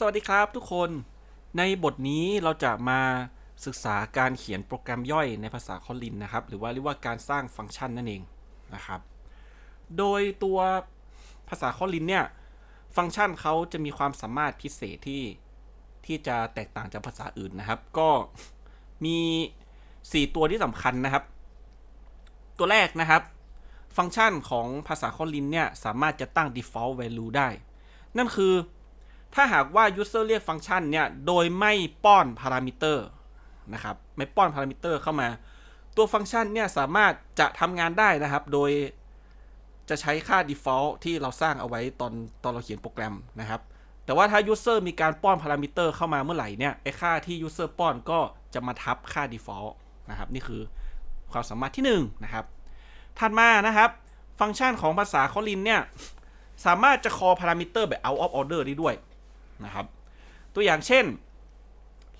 สวัสดีครับทุกคน ในบทนี้เราจะมาศึกษาการเขียนโปรแกรมย่อยในภาษาคอลินนะครับ หรือว่าเรียกว่าการสร้างฟังก์ชันนั่นเองนะครับ โดยตัวภาษาคอลินเนี่ย ฟังก์ชันเขาจะมีความสามารถพิเศษที่ที่จะแตกต่างจากภาษาอื่นนะครับ ก็มี 4 ตัวที่สำคัญนะครับ ตัวแรกนะครับ ฟังก์ชันของภาษาคอลินเนี่ย สามารถจะตั้ง default value ได้ นั่นคือ ถ้าหากว่า user เรียกฟังก์ชันเนี่ย โดยไม่ป้อนพารามิเตอร์นะครับ ไม่ป้อนพารามิเตอร์เข้ามา ตัวฟังก์ชันเนี่ยสามารถจะทำงานได้นะครับ โดยจะใช้ค่า default ที่เราสร้างเอาไว้ตอนตอนเราเขียนโปรแกรมนะครับ แต่ว่าถ้า user มีการป้อนพารามิเตอร์เข้ามาเมื่อไหร่เนี่ย ไอ้ค่าที่ user ป้อนก็จะมาทับค่า default นะครับ นี่คือความสามารถที่1นะครับ ถัดมานะครับ ฟังก์ชันของภาษาคอลินเนี่ย สามารถจะ call พารามิเตอร์แบบ out of order ได้ด้วย นะครับ ตัวอย่างเช่น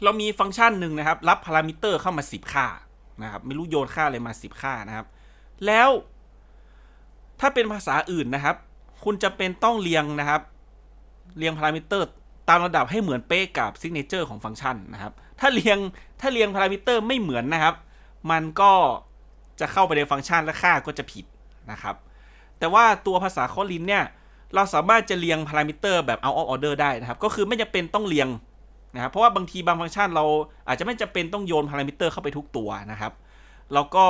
เรามีฟังก์ชันหนึ่งนะครับ รับพารามิเตอร์เข้ามา 10 ค่านะครับ ไม่รู้โยนค่าอะไรมา 10 ค่านะครับ แล้วถ้าเป็นภาษาอื่นนะครับ คุณจะเป็นต้องเรียงนะครับ เรียงพารามิเตอร์ตามระดับให้เหมือนเป๊ะกับซิกเนเจอร์ของฟังก์ชันนะครับ ถ้าเรียงถ้าเรียงพารามิเตอร์ไม่เหมือนนะครับ มันก็จะเข้าไปในฟังก์ชันและค่าก็จะผิดนะครับ แต่ว่าตัวภาษาคอลินเนี่ย เราสามารถจะเรียงพารามิเตอร์แบบ out of order ได้นะครับ ก็คือไม่จำเป็นต้องเรียงนะครับ เพราะว่าบางทีบางฟังก์ชันเราอาจจะไม่จำเป็นต้องโยนพารามิเตอร์เข้าไปทุกตัวนะครับ เราก็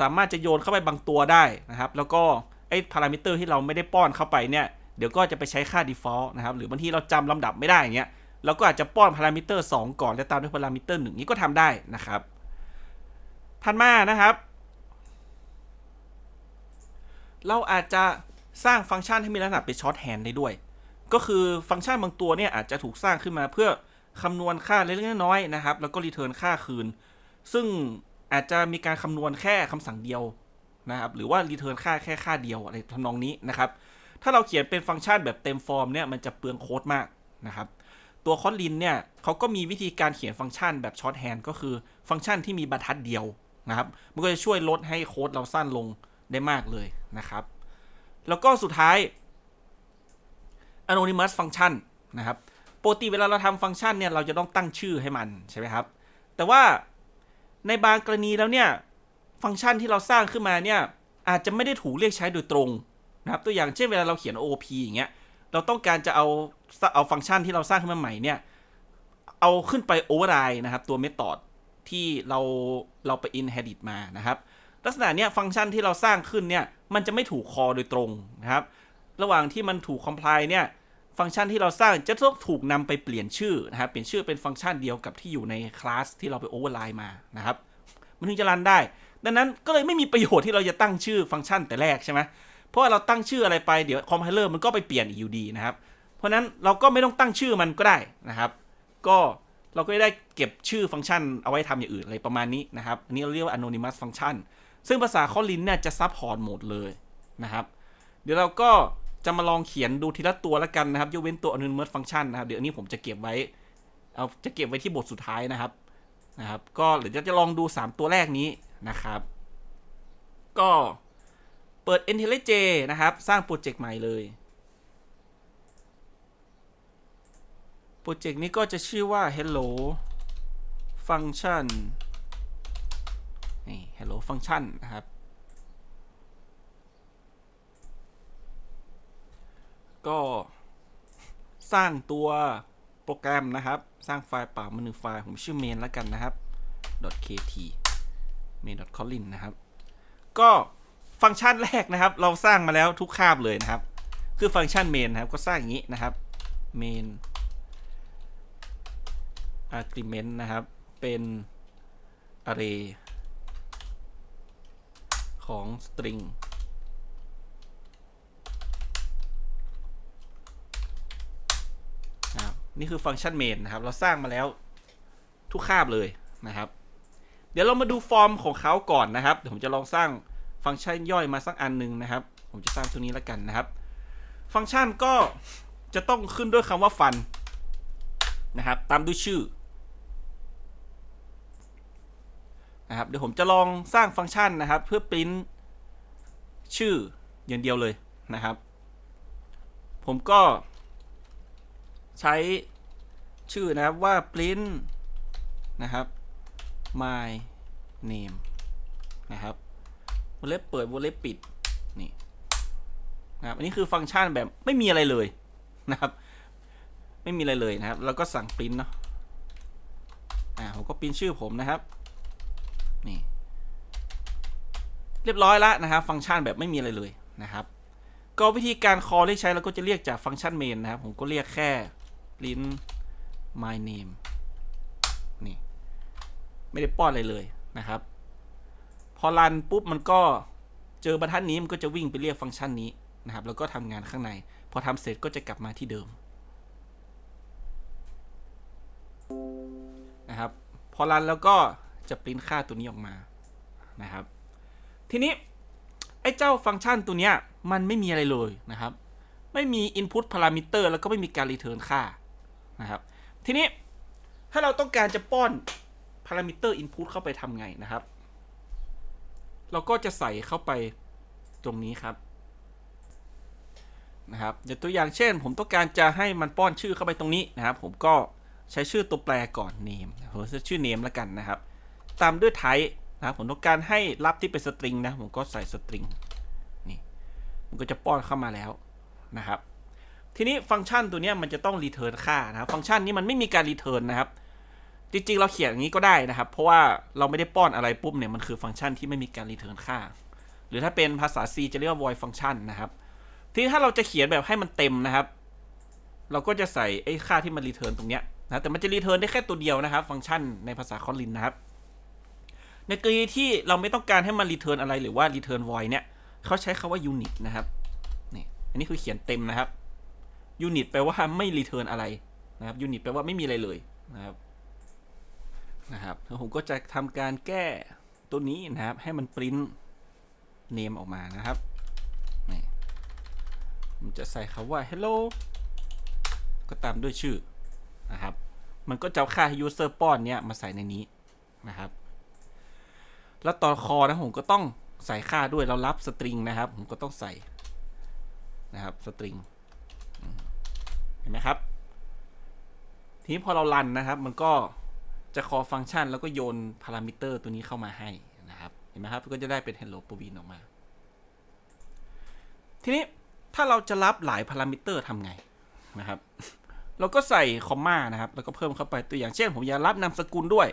สามารถจะโยนเข้าไปบางตัวได้นะครับ แล้วก็ไอ้พารามิเตอร์ที่เราไม่ได้ป้อนเข้าไปเนี่ย เดี๋ยวก็จะไปใช้ค่า default นะครับ หรือบางทีเราจำลำดับไม่ได้อย่างเงี้ย เราก็อาจจะป้อนพารามิเตอร์2 ก่อน แล้วตามด้วยพารามิเตอร์1นี้ก็ทำได้นะครับถัดมานะครับ เราอาจจะ สร้างฟังก์ชันให้มีลักษณะเป็นช็อตแฮนด์ได้ด้วย ก็คือฟังก์ชันบางตัวเนี่ยอาจจะถูกสร้างขึ้นมาเพื่อคำนวณค่าเล็กๆน้อยๆนะครับ แล้วก็รีเทิร์นค่าคืน ซึ่งอาจจะมีการคำนวณแค่คำสั่งเดียวนะครับ หรือว่ารีเทิร์นค่าแค่ค่าเดียวอะไรทำนองนี้นะครับ ถ้าเราเขียนเป็นฟังก์ชันแบบเต็มฟอร์มเนี่ยมันจะเปลืองโค้ดมากนะครับ ตัวคอลินเนี่ยเขาก็มีวิธีการเขียนฟังก์ชันแบบช็อตแฮนด์ก็คือฟังก์ชันที่มีบรรทัดเดียวนะครับ มันก็จะช่วยลดให้โค้ดเราสั้นลงได้มากเลยนะครับ แล้วก็สุดท้าย anonymous function นะครับปกติเวลาเราทำฟังก์ชันเนี่ยเราจะต้องตั้งชื่อให้มันใช่ไหมครับ แต่ว่าในบางกรณีแล้วเนี่ยฟังก์ชันที่เราสร้างขึ้นมาเนี่ยอาจจะไม่ได้ถูกเรียกใช้โดยตรงนะครับตัวอย่างเช่นเวลาเราเขียน OOP อย่างเงี้ยเราต้องการจะเอาเอาฟังก์ชันที่เราสร้างขึ้นมาใหม่เนี่ยเอาขึ้นไป override นะครับตัว method ที่เราเราไป inherit มานะครับ ลักษณะเนี้ยฟังก์ชันที่เราสร้างขึ้นเนี่ยมันจะไม่ถูกคอโดยตรงนะครับ ระหว่างที่มันถูก compile เนี่ยฟังก์ชันที่เราสร้างจะต้องถูกนำไปเปลี่ยนชื่อนะครับเปลี่ยนชื่อเป็นฟังก์ชันเดียวกับที่อยู่ในคลาสที่เราไป override มานะครับมันถึงจะรันได้ ดังนั้นก็เลยไม่มีประโยชน์ที่เราจะตั้งชื่อฟังก์ชันแต่แรกใช่ไหมเพราะว่าเราตั้งชื่ออะไรไปเดี๋ยวคอมไพเลอร์มันก็ไปเปลี่ยนอีกอยู่ดีนะครับ เพราะนั้นเราก็ไม่ต้องตั้งชื่อมันก็ได้นะครับ ก็เราก็ได้เก็บชื่อฟังก์ชันเอาไว้ทำอย่างอื่นอะไรประมาณนี้นะครับอันนี้เราเรียกว่า anonymous function ซึ่งภาษาคอลินเนี่ยจะซับพอร์ตหมดเลยนะครับ เดี๋ยวเราก็จะมาลองเขียนดูทีละตัวแล้วกันนะครับยกเว้นตัว anonymous function นะครับ เดี๋ยวอันนี้ผมจะเก็บไว้ เอาจะเก็บไว้ที่บทสุดท้ายนะครับนะครับ ก็เดี๋ยวจะลองดู 3 ตัวแรกนี้นะครับ ก็เปิด IntelliJ นะครับ สร้างโปรเจกต์ใหม่เลยโปรเจกต์นี้ก็จะชื่อว่า hello function นี่ hello function นะครับ ก็สร้างตัวโปรแกรมนะครับ สร้างไฟล์เปล่ามาหนึ่งไฟล์ผมชื่อ main แล้วกันนะครับ .kt main.colin นะครับ ก็ฟังก์ชันแรกนะครับ เราสร้างมาแล้วทุกคาบเลยนะครับ คือฟังก์ชัน main นะครับ ก็สร้างอย่างนี้นะครับ main argument นะครับ เป็น array ของ string นะครับนี่คือฟังก์ชัน main นะครับ เราสร้างมาแล้วทุกคาบเลยนะครับ เดี๋ยวเรามาดูฟอร์มของเขาก่อนนะครับเดี๋ยวผมจะลองสร้างฟังก์ชันย่อยมาสักอันหนึ่งนะครับ ผมจะสร้างตัวนี้แล้วกันนะครับ ฟังก์ชันก็จะต้องขึ้นด้วยคำว่าฟันนะครับ ตามด้วยชื่อ นะครับเดี๋ยวผมจะลองสร้างฟังก์ชันนะครับ เพื่อปริ้นชื่ออย่างเดียวเลยนะครับ ผมก็ใช้ชื่อนะครับว่า print นะครับ my name นะครับวงเล็บเปิดวงเล็บปิดนี่นะครับอันนี้คือฟังก์ชันแบบไม่มีอะไรเลยนะครับ ไม่มีอะไรเลยนะครับ แล้วก็สั่งปริ้นเนาะอ่าผมก็ปริ้นชื่อผมนะครับ นี่ เรียบร้อยแล้วนะครับ ฟังก์ชันแบบไม่มีอะไรเลยนะครับ ก็วิธีการ call ที่ใช้เราก็จะเรียกจากฟังก์ชัน main นะครับ ผมก็เรียกแค่ print my name นี่ ไม่ได้ป้อนอะไรเลยนะครับ พอรันปุ๊บมันก็เจอบรรทัดนี้มันก็จะวิ่งไปเรียกฟังก์ชันนี้นะครับ แล้วก็ทำงานข้างใน พอทำเสร็จก็จะกลับมาที่เดิมนะครับ พอรันแล้วก็ จะปริ้นค่าตัวนี้ออกมานะครับ ทีนี้ ไอ้เจ้าฟังก์ชันตัวเนี้ยมันไม่มีอะไรเลยนะครับ ไม่มี input parameter แล้วก็ไม่มีการ return ค่านะครับ ทีนี้ถ้าเราต้องการจะป้อน parameter input เข้าไปทำไงนะครับ เราก็จะใส่เข้าไปตรงนี้ครับนะครับเดี๋ยวตัวอย่างเช่น ผมต้องการจะให้มันป้อนชื่อเข้าไปตรงนี้นะครับ ผมก็ใช้ชื่อตัวแปรก่อน name ผมจะชื่อ name แล้วกันนะครับ ตามด้วย type นะครับผมต้องการให้รับที่เป็น string นะ ผมก็ใส่ string นี่มันก็จะป้อนเข้ามาแล้วนะครับ ทีนี้ฟังก์ชันตัวนี้มันจะต้อง return ค่านะครับฟังก์ชันนี้มันไม่มีการ return นนะครับ จริงๆ เราเขียนอย่างนี้ก็ได้นะครับ เพราะว่าเราไม่ได้ป้อนอะไรปุ๊บเนี่ยมันคือฟังก์ชันที่ไม่มีการ return ค่า หรือถ้าเป็นภาษา C จะเรียกว่า void function นะครับทีนี้ถ้าเราจะเขียนแบบให้มันเต็มนะครับ เราก็จะใส่ไอ้ค่าที่มัน return ตรงเนี้ยนะแต่มันจะ return ได้แค่ตัวเดียวนะครับ ฟังก์ชันในภาษา Kotlin นะครับ ในกรณีที่เราไม่ต้องการให้มัน return อะไรหรือว่า return void เนี่ยเขาใช้คาว่า unit นะครับนี่อันนี้คือเขียนเต็มนะครับ unit แปลว่าไม่ return อะไรนะครับ unit แปลว่าไม่มีอะไรเลยนะครับนะครับแล้วผมก็จะทำการแก้ตัวนี้นะครับ ให้มันปริ้นเนมออกมานะครับนี่ผมจะใส่คำว่า hello ก็ตามด้วยชื่อนะครับ มันก็จะเอาค่า user ป้อนเนี้ยมาใส่ในนี้นะครับ แล้วตอนคอนะผมก็ต้องใส่ค่าด้วยเรารับสตริงนะครับ ผมก็ต้องใส่นะครับสตริงเห็นไหมครับ ทีนี้พอเรารันนะครับ มันก็จะ call ฟังก์ชัน แล้วก็โยนพารามิเตอร์ตัวนี้เข้ามาให้นะครับ เห็นไหมครับ ก็จะได้เป็น hello p r o v i n ออกมา ทีนี้ถ้าเราจะรับหลายพารามิเตอร์ทำไงนะครับ เราก็ใส่คอมมานะครับ แล้วก็เพิ่มเข้าไปตัวอย่างเช่น ผมอยากรับนามสกุลด้วย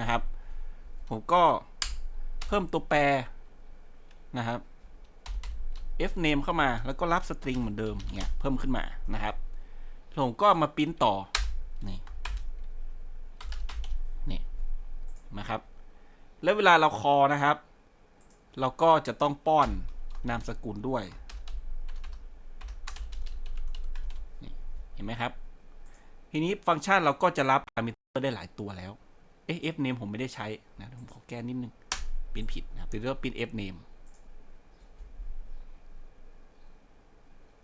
นะครับ ผมก็ เพิ่มตัวแปรนะครับ f name เข้ามาแล้วก็รับสตริงเหมือนเดิมเนี่ยเพิ่มขึ้นมานะครับผมก็มาปริ้นต่อนี่นี่นะครับ แล้วเวลาเราคอนะครับ เราก็จะต้องป้อนนามสกุลด้วยเห็นไหมครับ ทีนี้ฟังก์ชันเราก็จะรับพารามิเตอร์ได้หลายตัวแล้วเอ๊ะ f name ผมไม่ได้ใช้นะผมขอแก้นิดนึง เป็นผิดนะครับเรียกว่าเป็น f name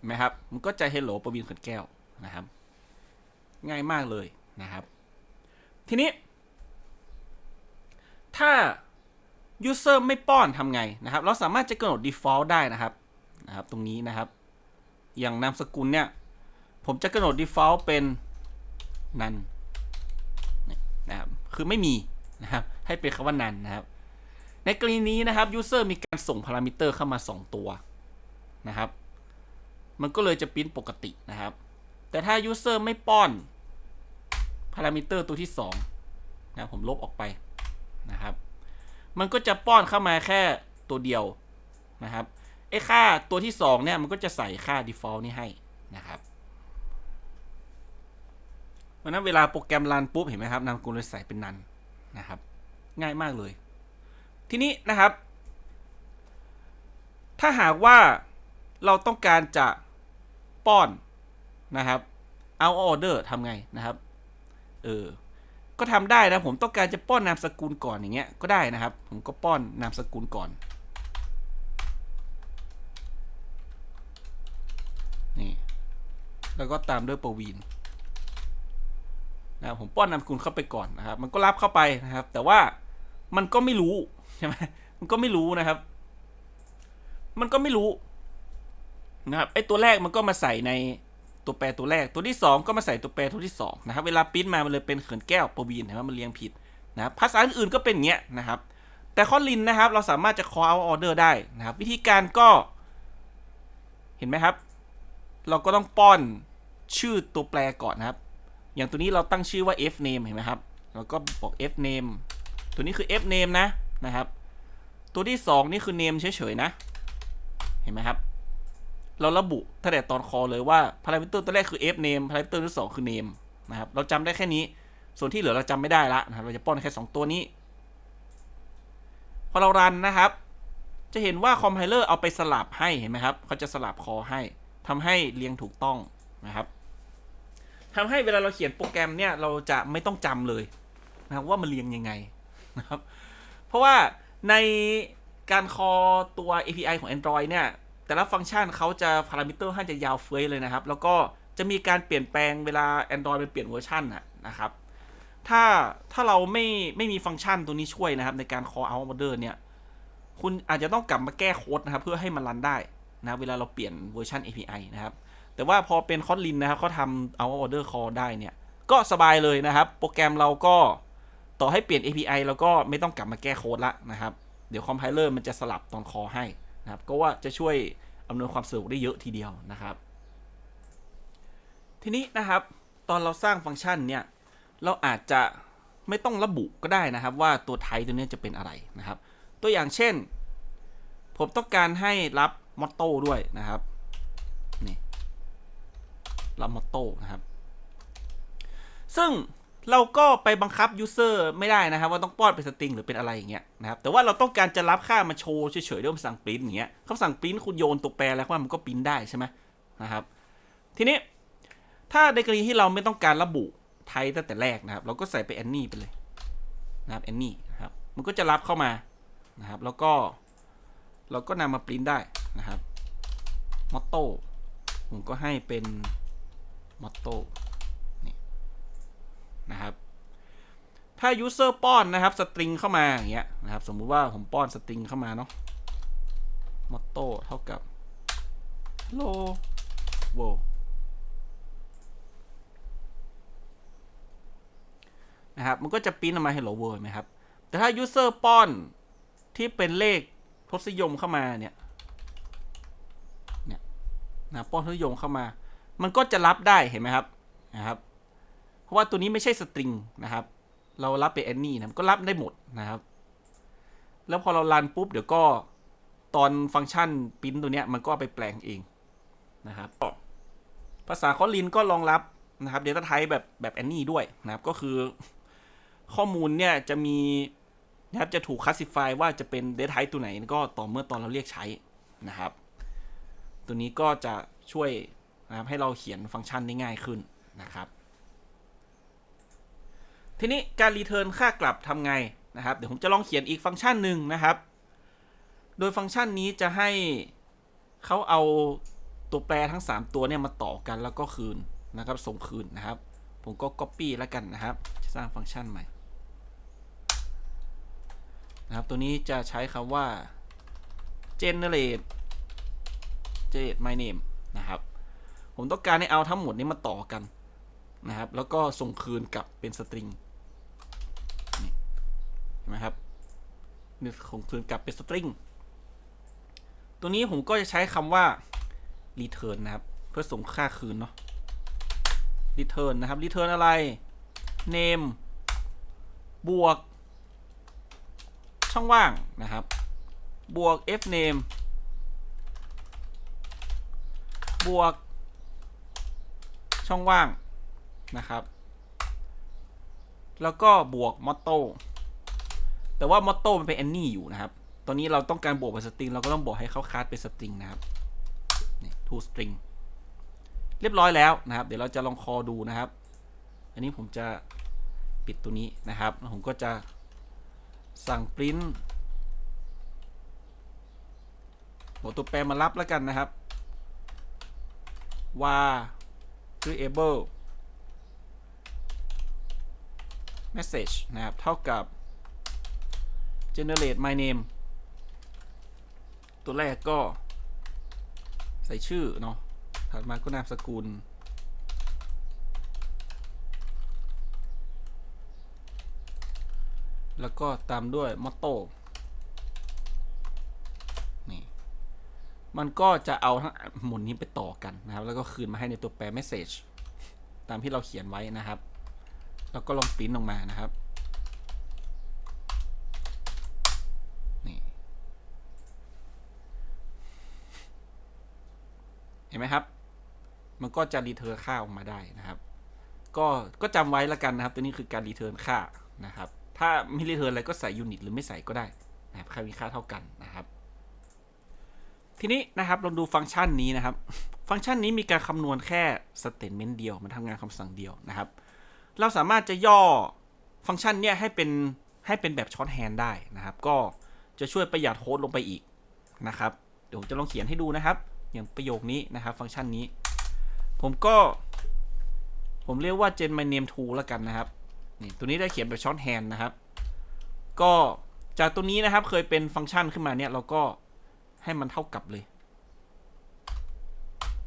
นไหมครับ มันก็จะ hello ประวินขันแก้วนะครับ ง่ายมากเลยนะครับ ทีนี้ ถ้า user ไม่ป้อนทำไงนะครับ เราสามารถจะกำหนด default ได้นะครับนะครับ ตรงนี้นะครับ อย่างนามสกุลเนี่ย ผมจะกำหนด default เป็น none นี่นะครับ คือไม่มีนะครับ ให้เป็นคำว่า none นะครับ ในกรณีนี้นะครับ user มีการส่งพารามิเตอร์เข้ามา 2 ตัวนะครับ มันก็เลยจะปริ้นปกตินะครับ แต่ถ้า user ไม่ป้อนพารามิเตอร์ตัวที่2นะผมลบออกไปนะครับ มันก็จะป้อนเข้ามาแค่ตัวเดียวนะครับไอ้ค่าตัวที่2เนี่ยมันก็จะใส่ค่า default นี่ให้นะครับเพราะนั้นเวลาโปรแกรมรันปุ๊บเห็นไหมครับนามสกุลเลยใส่เป็นนันนะครับ ง่ายมากเลย ทีนี้นะครับ ถ้าหากว่าเราต้องการจะป้อนนะครับ เอาออเดอร์ทำไงนะครับ เออ ก็ทำได้นะ ผมต้องการจะป้อนนามสกุลก่อนอย่างเงี้ย ก็ได้นะครับ ผมก็ป้อนนามสกุลก่อนนี่แล้วก็ตามด้วยประวีนนะครับผมป้อนนามสกุลเข้าไปก่อนนะครับ มันก็รับเข้าไปนะครับ แต่ว่ามันก็ไม่รู้ ใช่ไหมมันก็ไม่รู้นะครับ มันก็ไม่รู้นะครับไอตัวแรกมันก็มาใส่ในตัวแปรตัวแรก ตัวที่ 2 ก็มาใส่ตัวแปรตัวที่2นะครับ เวลาปิ้นมามันเลยเป็นเขินแก้วประวีนเห็นไหมมันเรียงผิดนะครับภาษาอื่นๆก็เป็นเงี้ยนะครับ แต่คอลินนะครับ เราสามารถจะ call out order ได้นะครับ วิธีการก็ เห็นไหมครับ เราก็ต้องป้อนชื่อตัวแปรก่อนนะครับ อย่างตัวนี้เราตั้งชื่อว่า f name เห็นไหมครับเราก็บอก f name ตัวนี้คือ f name นะ นะครับ ตัวที่ 2 นี่คือ name เฉยๆนะ เห็นไหมครับ เราระบุตั้งแต่ตอนคอเลยว่า parameter ตัวแรกคือ f name parameter ที่2คือ name นะครับ เราจำได้แค่นี้ ส่วนที่เหลือเราจำไม่ได้ละนะครับ เราจะป้อนแค่ 2 ตัวนี้ พอเรารันนะครับ จะเห็นว่าคอมไพเลอร์เอาไปสลับให้ เห็นไหมครับ เขาจะสลับคอให้ทำให้เรียงถูกต้องนะครับทำให้เวลาเราเขียนโปรแกรมเนี่ยเราจะไม่ต้องจำเลยนะครับว่ามันเรียงยังไงนะครับ เพราะว่าในการคอตัว API ของ Android เนี่ย แต่ละฟังก์ชันเขาจะพารามิเตอร์ให้จะยาวเฟ้ยเลยนะครับ แล้วก็จะมีการเปลี่ยนแปลงเวลา Android มันเปลี่ยนเวอร์ชันน่ะนะครับ ถ้าถ้าเราไม่ไม่มีฟังก์ชันตัวนี้ช่วยนะครับ ในการ call out order เนี่ย คุณอาจจะต้องกลับมาแก้โค้ดนะครับ เพื่อให้มันรันได้นะเวลาเราเปลี่ยนเวอร์ชัน API นะครับ แต่ว่าพอเป็นคอ t ลินนะครับเขาทำเอา order call ได้เนี่ย ก็สบายเลยนะครับ โปรแกรมเราก็ ต่อให้เปลี่ยน API เราก็ไม่ต้องกลับมาแก้โค้ดละนะครับ เดี๋ยวคอมไพเลอร์มันจะสลับตอน call ให้นะครับ ก็ว่าจะช่วยอำนวยความสะดวกได้เยอะทีเดียวนะครับ ทีนี้นะครับ ตอนเราสร้างฟังก์ชันเนี่ย เราอาจจะไม่ต้องระบุก็ได้นะครับ ว่าตัวไทป์ตัวนี้จะเป็นอะไรนะครับ ตัวอย่างเช่น ผมต้องการให้รับมอตโต้ด้วยนะครับนี่รับมอตโต้นะครับ ซึ่ง เราก็ไปบังคับยูเซอร์ไม่ได้นะครับ ว่าต้องป้อนเป็นสตริงหรือเป็นอะไรอย่างเงี้ยนะครับแต่ว่าเราต้องการจะรับค่ามาโชว์เฉยๆด้วยคำสั่งปริ้นอย่างเงี้ยคำสั่งปริ้นคุณโยนตัวแปรแล้วว่ามันก็ปริ้นได้ใช่ไหมนะครับ ทีนี้ถ้าในกรณีที่เราไม่ต้องการระบุไทป์ตั้งแต่แรกนะครับ เราก็ใส่ไปแอนนี่ไปเลยนะครับแอนนี่นะครับมันก็จะรับเข้ามานะครับ แล้วก็เราก็นำมาปริ้นได้นะครับมอตโต้ผมก็ให้เป็นมอตโต้ นะครับ ถ้า user ป้อนนะครับสตริงเข้ามาอย่างเงี้ยนะครับ สมมุติว่าผมป้อนสตริงเข้ามาเนาะมอตโต้เท่ากับ hello world นะครับมันก็จะปริ้นออกมา hello world ไหมครับ แต่ถ้า user ป้อนที่เป็นเลขทศนิยมเข้ามาเนี่ยเนี่ยนะป้อนทศนิยมเข้ามา มันก็จะรับได้เห็นไหมครับนะครับ เพราะว่าตัวนี้ไม่ใช่สตริงนะครับ เรารับเป็นแอนนี่นะมันก็รับได้หมดนะครับ แล้วพอเรารันปุ๊บ เดี๋ยวก็ตอนฟังก์ชันปริ้นตัวเนี้ยมันก็ไปแปลงเองนะครับภาษาคอลินก็รองรับนะครับ Data Type แบบแบบแอนนี่ด้วยนะครับ ก็คือข้อมูลเนี่ยจะมีนะครับจะถูกคลาสสิฟายว่าจะเป็น Data Type ตัวไหนก็ต่อเมื่อตอนเราเรียกใช้นะครับ ตัวนี้ก็จะช่วยนะครับให้เราเขียนฟังก์ชันได้ง่ายขึ้นนะครับ ทีนี้การรีเทิร์นค่ากลับทำไงนะครับเดี๋ยวผมจะลองเขียนอีกฟังก์ชันหนึ่งนะครับ โดยฟังก์ชันนี้จะให้เขาเอาตัวแปรทั้ง 3 ตัวเนี่ยมาต่อกันแล้วก็คืนนะครับส่งคืนนะครับ ผมก็ Copy แล้วกันนะครับ จะสร้างฟังก์ชันใหม่นะครับตัวนี้จะใช้คำว่า generate generate my name นะครับ ผมต้องการให้เอาทั้งหมดนี้มาต่อกันนะครับ แล้วก็ส่งคืนกลับเป็นสตริง ห็นไหมครับนี่ส่งคืนกลับเป็นสตริงตัวนี้ผมก็จะใช้คำว่า return นะครับ เพื่อส่งค่าคืนเนาะ return นะครับ return อะไร name บวก ช่องว่างนะครับ บวก f name บวก ช่องว่างนะครับ แล้วก็บวก motto แต่ว่า motto มันเป็น any อยู่นะครับ ตอนนี้เราต้องการบวกเป็นสตริงเราก็ต้องบอกให้เขาคัสเป็นสตริงนะครับนี่ to string เรียบร้อยแล้วนะครับ เดี๋ยวเราจะลองคอดูนะครับ อันนี้ผมจะปิดตัวนี้นะครับแล้วผมก็จะสั่ง print หัวตัวแปรมารับแล้วกันนะครับ var variable message นะครับ เท่ากับ generate my name ตัวแรกก็ ใส่ชื่อ เนาะถัดมาก็นามสกุล แล้วก็ตามด้วยมอตโต้นี่ มันก็จะเอาทั้งหมดนนี้ไปต่อกันนะครับ แล้วก็คืนมาให้ในตัวแปร message ตามที่เราเขียนไว้นะครับ แล้วก็ลองปริ้นออกมานะครับ ห็นไหมครับ มันก็จะรีเทิร์นค่าออกมาได้นะครับ ก็ก็จำไว้ล้วกันนะครับ ตัวนี้คือการรีเทิร์นค่านะครับ ถ้าไม่รีเทิร์นอะไรก็ใส่ยูนิตหรือไม่ใส่ก็ได้นะครับค่ามีค่าเท่ากันนะครับ ทีนี้นะครับลองดูฟังก์ชันนี้นะครับ ฟังก์ชันนี้มีการคำนวณแค่สเตทเมนต์เดียว มันทำงานคำสั่งเดียวนะครับ เราสามารถจะย่อฟังก์ชันเนี้ยให้เป็นให้เป็นแบบช็อตแฮนด์ได้นะครับ ก็จะช่วยประหยัดโค้ดลงไปอีกนะครับ เดี๋ยวผมจะลองเขียนให้ดูนะครับ อย่างประโยคนี้นะครับ ฟังก์ชันนี้ ผมก็ ผมเรียกว่า gen my name to แล้วกันนะครับนี่ตัวนี้ได้เขียนแบบช็อตแฮนด์นะครับ ก็จากตัวนี้นะครับเคยเป็นฟังก์ชันขึ้นมาเนี่ยเราก็ให้มันเท่ากับเลย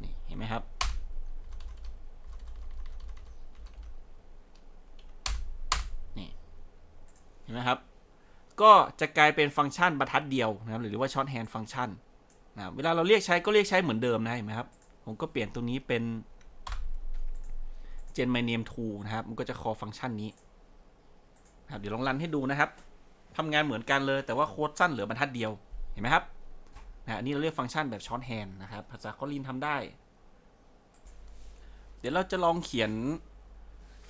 นี่เห็นไหมครับนี่เห็นไหมครับ ก็จะกลายเป็นฟังก์ชันบรรทัดเดียวนะครับหรือว่าช็อตแฮนด์ฟังก์ชัน เวลาเราเรียกใช้ก็เรียกใช้เหมือนเดิมนะเห็นไหมครับ ผมก็เปลี่ยนตรงนี้เป็น gen my name to นะครับ มันก็จะ call ฟังก์ชันนี้ครับเดี๋ยวลองรันให้ดูนะครับทำงานเหมือนกันเลย แต่ว่าโค้ดสั้นเหลือบรรทัดเดียวเห็นไหมครับนะอันนี้เราเรียกฟังก์ชันแบบช้อนแฮนนะครับ ภาษาคอลินทำได้ เดี๋ยวเราจะลองเขียน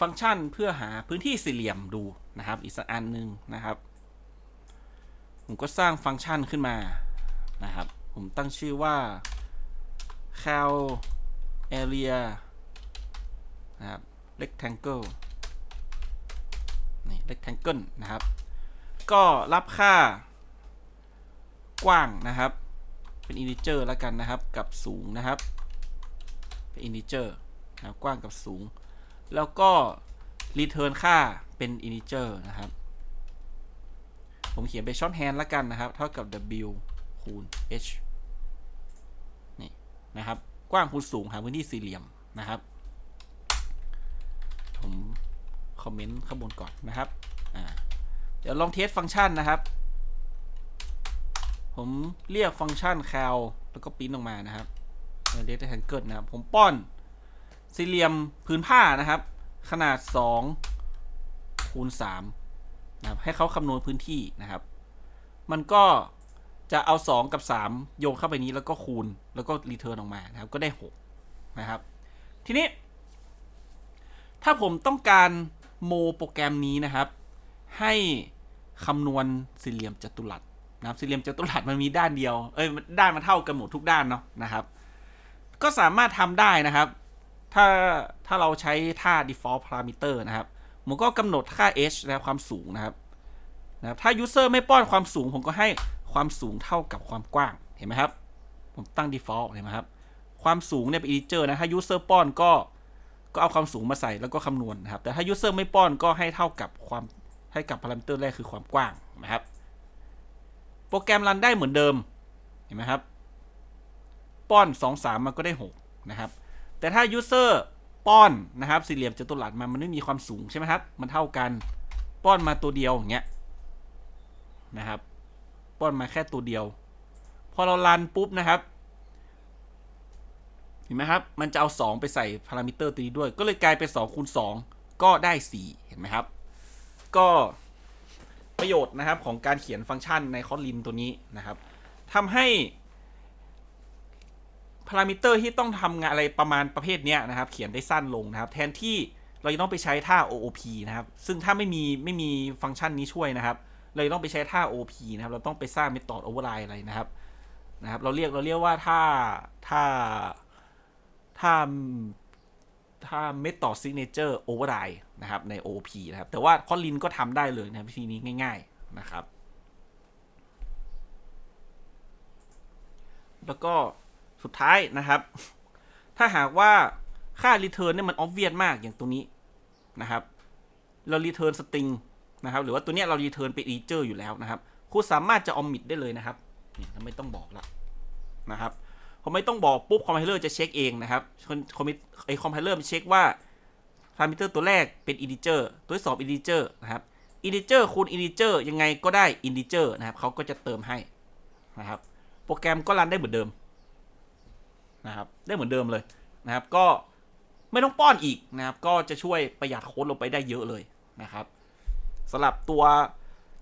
ฟังก์ชันเพื่อหาพื้นที่สี่เหลี่ยมดูนะครับ อีกสักอันหนึ่งนะครับ ผมก็สร้างฟังก์ชันขึ้นมานะครับ ผมตั้งชื่อว่า cal area นะครับ rectangle นี่ rectangle นะครับ ก็รับค่ากว้างนะครับ เป็น integer แล้วกันนะครับ กับสูงนะครับ เป็น integer นะครับกว้างกับสูง แล้วก็ return ค่าเป็น integer นะครับ ผมเขียนเป็น shorthand แล้วกันนะครับ เท่ากับ w คูณ h นะครับ กว้างคูณสูงหาพื้นที่สี่เหลี่ยมนะครับ ผมคอมเมนต์ข้างบนก่อนนะครับเดี๋ยวลองเทสฟังก์ชันนะครับ ผมเรียกฟังก์ชัน cal แล้วก็ปิ้นออกมานะครับเรียกได้แทนเกิลนะครับ ผมป้อนสี่เหลี่ยมพื้นผ้านะครับ ขนาด 2 คูณ3นะครับ ให้เขาคำนวณพื้นที่นะครับ มันก็ จะเอา 2 กับ 3 โยงเข้าไปนี้แล้วก็คูณแล้วก็รีเทิร์นออกมานะครับ ก็ได้ 6 นะครับ ทีนี้ ถ้าผมต้องการโมโปรแกรมนี้นะครับ ให้คำนวณสี่เหลี่ยมจัตุรัสนะครับสี่เหลี่ยมจัตุรัสมันมีด้านเดียว เอ้ยด้านมันเท่ากันหมดทุกด้านเนาะนะครับ ก็สามารถทำได้นะครับ ถ้าถ้าเราใช้ท่า default parameter นะครับผมก็กำหนดค่า h นะครับความสูงนะครับนะครับถ้า user ไม่ป้อนความสูงผมก็ให้ ความสูงเท่ากับความกว้างเห็นไหมครับ ผมตั้ง default เห็นไหมครับ ความสูงเนี่ยเป็น integer นะถ้า user ป้อนก็ก็เอาความสูงมาใส่แล้วก็คำนวณนะครับ แต่ถ้า user ไม่ป้อนก็ให้เท่ากับความให้กับพารามิเตอร์แรกคือความกว้างนะครับ โปรแกรมรันได้เหมือนเดิมเห็นไหมครับ ป้อน 2 3 มันก็ได้ 6 นะครับ แต่ถ้า user ป้อนนะครับสี่เหลี่ยมจัตุรัสมามันไม่มีความสูงใช่ไหมครับ มันเท่ากันป้อนมาตัวเดียวอย่างเงี้ยนะครับ ป้อนมาแค่ตัวเดียว พอเรารันปุ๊บนะครับ เห็นไหมครับ มันจะเอา 2 ไปใส่พารามิเตอร์ตัวนี้ด้วย ก็เลยกลายเป็น2คูณ2ก็ได้ 4 เห็นไหมครับ ก็ประโยชน์นะครับของการเขียนฟังก์ชันในคอลินตัวนี้นะครับทำให้พารามิเตอร์ที่ต้องทำงานอะไรประมาณประเภทเนี้ยนะครับ เขียนได้สั้นลงนะครับ แทนที่เราจะต้องไปใช้ท่า OOP นะครับ ซึ่งถ้าไม่มีไม่มีฟังก์ชันนี้ช่วยนะครับ เราต้องไปใช้ท่า OP นะครับ เราต้องไปสร้าง method override อะไรนะครับ นะครับ เราเรียกเราเรียกว่าท่าท่าถ้าถ้า method signature override นะครับใน OP นะครับ แต่ว่าคอลินก็ทำได้เลยนะวิธีนี้ง่าย ๆนะครับ แล้วก็สุดท้ายนะครับ ถ้าหากว่าค่า return เนี่ยมัน obvious มากอย่างตัวนี้นะครับ เรา return string นะครับหรือว่าตัวนี้เรารีเทิร์นเป็นอีเจอร์อยู่แล้วนะครับคุณสามารถจะออมมิดได้เลยนะครับนี่ทไม่ต้องบอกละนะครับพอไม่ต้องบอกปุ๊บคอมไพเลอร์จะเช็คเองนะครับคอมไอคอมไพเลอร์จะเช็คว่าพารามิเตอร์ตัวแรกเป็นอินดิเจอร์ตัวสองอินดิเจอร์นะครับอินดิเจอร์คูณอินดิเจอร์ยังไงก็ได้อินดิเจอร์นะครับเขาก็จะเติมให้นะครับโปรแกรมก็รันได้เหมือนเดิมนะครับได้เหมือนเดิมเลยนะครับก็ไม่ต้องป้อนอีกนะครับก็จะช่วยประหยัดโค้ดลงไปได้เยอะเลยนะครับ สำหรับตัว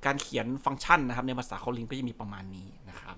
การเขียนฟังก์ชันนะครับ ในภาษาโคลิงก็จะมีประมาณนี้นะครับ